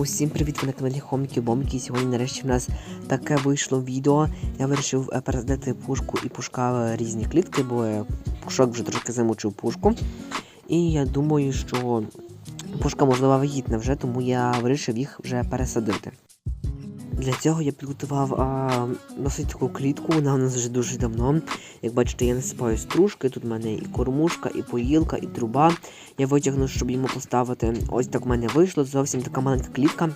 Усім привіт, ви на каналі Хоміки Бомки. Сьогодні нарешті в нас таке вийшло відео. Я вирішив передати пушку і пушка в різні клітки, бо е, пушок вже трошки замучив пушку. І я думаю, що пушка можливо вагітна вже, тому я вирішив їх вже пересадити. Для цього я підготував а, досить таку клітку, вона у нас вже дуже давно. Як бачите, я насипаю стружки, тут в мене і кормушка, і поїлка, і труба. Я витягну, щоб йому поставити. Ось так в мене вийшло. Зовсім така маленька клітка.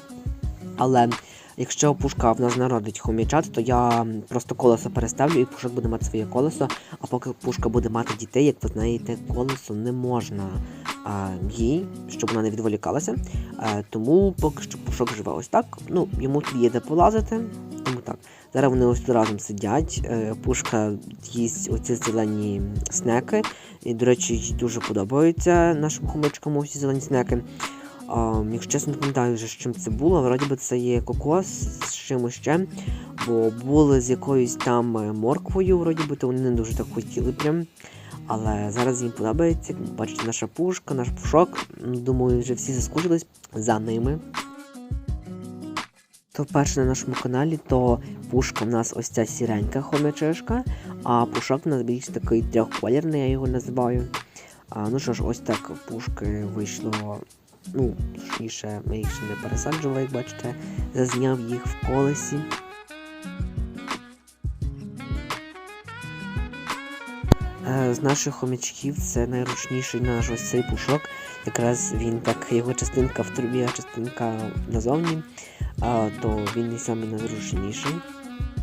Але якщо пушка в нас народить хомячат, то я просто колесо переставлю і пушок буде мати своє колесо. А поки пушка буде мати дітей, як ви знаєте, колесо не можна а, їй, щоб вона не відволікалася. А, тому поки що пушок живе ось так. Ну, йому є де полазити. Тому так. Зараз вони ось тут разом сидять. Е, Пушка їсть оці зелені снеки. І, до речі, їй дуже подобаються нашим хомячкам ось ці зелені снеки. А, якщо чесно, не пам'ятаю вже, з чим це було. Вроді би це є кокос з чимось ще. Бо були з якоюсь там е, морквою, вроді би, то вони не дуже так хотіли прям. Але зараз їм подобається. Бачите, наша пушка, наш пушок. Думаю, вже всі заскучились за ними. То перше на нашому каналі, то пушка в нас ось ця сіренька хомячишка, а пушок у нас більш такий трьохколірний, я його називаю. А, ну що ж, ось так пушки вийшло. Ну, точніше, ми їх ще не пересаджували, як бачите, зазняв їх в колесі. Е, З наших хомячків це найручніший наш ось цей пушок. Якраз він так, його частинка в трубі, а частинка назовні, то він і найзручніший.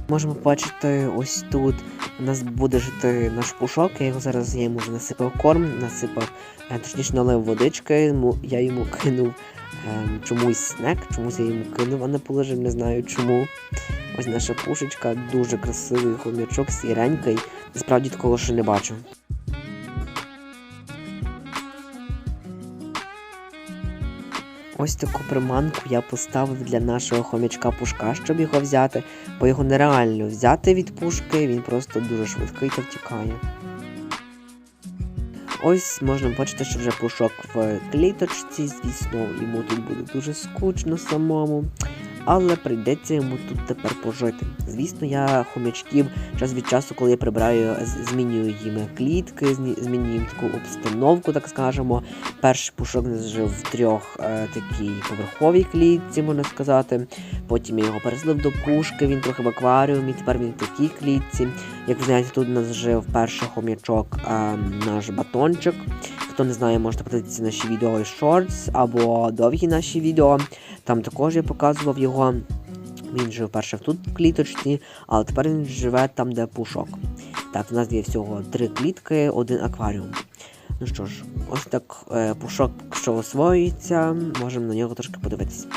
Можемо бачити, ось тут у нас буде жити наш пушок. Я його зараз я йому вже насипав корм, насипав, е, точніше налив водички, я йому кинув ем, чомусь снек, чомусь я йому кинув, а не положив, не знаю чому. Ось наша пушечка, дуже красивий хомячок, сіренький. Насправді такого ще не бачу. Ось таку приманку я поставив для нашого хомячка пушка, щоб його взяти, бо його нереально взяти від пушки, він просто дуже швидкий та втікає. Ось можна бачити, що вже пушок в кліточці, звісно, йому тут буде дуже скучно самому. Але прийдеться йому тут тепер пожити. Звісно, я хомячків час від часу, коли я прибираю, змінюю їм клітки, змінюю їм таку обстановку, так скажемо. Перший пушок жив в трьох е, такій поверховій клітці, можна сказати. Потім я його переселив до пушки, він трохи в акваріумі, тепер він в такій клітці. Як ви знаєте, тут у нас жив перший хом'ячок, е, наш батончик. Хто не знає, можете подивитися наші відео із Shorts або довгі наші відео. Там також я показував його. Він жив перше тут в кліточці, але тепер він живе там, де пушок. Так, в нас є всього три клітки, один акваріум. Ну що ж, ось так е, пушок, що освоюється, можемо на нього трошки подивитися.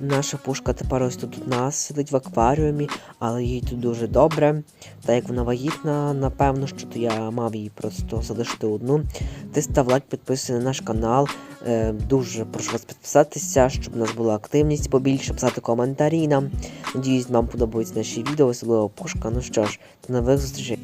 Наша пушка тепер ось тут у нас сидить в акваріумі, але їй тут дуже добре. Та як вона вагітна, напевно, що то я мав її просто залишити одну. Ти став лайк, підписуйся на наш канал. Е, дуже прошу вас підписатися, щоб у нас була активність побільше, писати коментарі нам. Надіюсь, вам подобаються наші відео, особливо пушка. Ну що ж, до нових зустрічей.